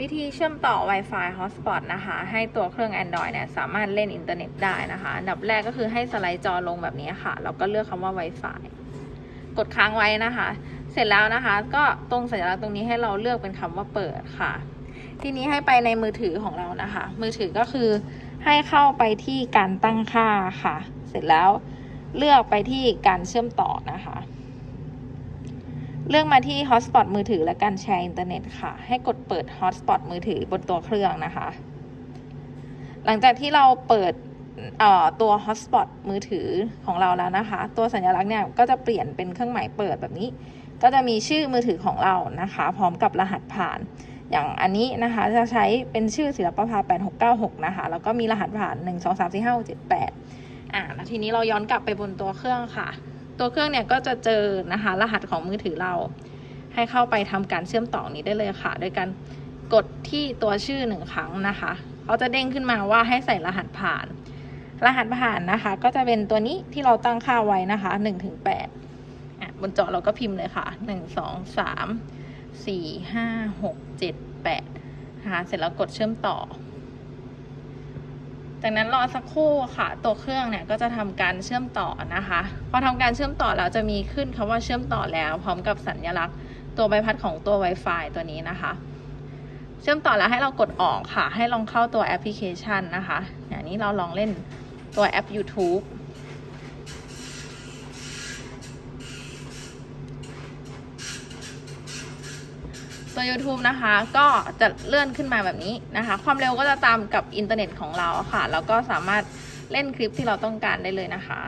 วิธีเชื่อมต่อ Wi-Fi Hotspot นะคะ ให้ตัวเครื่อง Android เนี่ยสามารถเล่นอินเทอร์เน็ตได้นะคะ อันดับแรกก็คือให้สไลด์จอลงแบบนี้ค่ะ แล้วก็เลือกคำว่า Wi-Fi กดค้างไว้นะคะ เสร็จแล้วนะคะ ก็ตรงสัญลักษณ์ตรงนี้ให้เราเลือกเป็นคำว่าเปิดค่ะ ทีนี้ให้ไปในมือถือของเรานะคะ มือถือก็คือให้เข้าไปที่การตั้งค่าค่ะ เสร็จแล้วเลือกไปที่การเชื่อมต่อนะคะ เลือกมาที่ Hotspot มือถือและการแชร์อินเทอร์เน็ตค่ะ ให้กดเปิด Hotspot มือถือบนตัวเครื่องนะคะ หลังจากที่เราเปิดตัว Hotspot มือถือของเราแล้วนะคะ ตัวสัญลักษณ์เนี่ยก็จะเปลี่ยนเป็นเครื่องหมายเปิดแบบนี้ ก็จะมีชื่อมือถือของเรานะคะ พร้อมกับรหัสผ่าน อย่างอันนี้นะคะจะใช้เป็นชื่อศิลปภา8696 นะคะ แล้วก็มีรหัสผ่าน 1 2 3 4 5 6 7 8อ่าแล้วทีนี้เราย้อนกลับไปบนตัวเครื่องค่ะ ตัวเครื่องเนี่ยก็จะเจอนะคะรหัสของมือถือเรา ให้เข้าไปทำการเชื่อมต่อนี้ได้เลยค่ะ โดยการกดที่ตัวชื่อหนึ่งครั้งนะคะเขาจะเด้งขึ้นมาว่าให้ใส่รหัสผ่าน รหัสผ่านนะคะ ก็จะเป็นตัวนี้ที่เราตั้งค่าไว้นะคะ1ถึง8อะบนจอเราก็พิมพ์เลยค่ะ1 2 3 4 5 6 7 8นะคะเสร็จแล้วกดเชื่อมต่อ จากนั้นรอสักครู่ค่ะ ตัวเครื่องเนี่ยก็จะทำการเชื่อมต่อนะคะ พอทำการเชื่อมต่อแล้วจะมีขึ้นคำว่าเชื่อมต่อแล้ว พร้อมกับสัญลักษณ์ตัวใบพัดของตัว Wi-Fi ตัวนี้นะคะ เชื่อมต่อแล้วให้เรากดออกค่ะ ให้ลองเข้าตัวแอปพลิเคชันนะคะอย่างนี้เราลองเล่นตัวแอป YouTube ตัว YouTube นะคะ ก็จะเลื่อนขึ้นมาแบบนี้นะคะ ความเร็วก็จะตามกับอินเทอร์เน็ตของเราค่ะ แล้วก็สามารถเล่นคลิปที่เราต้องการได้เลยนะคะ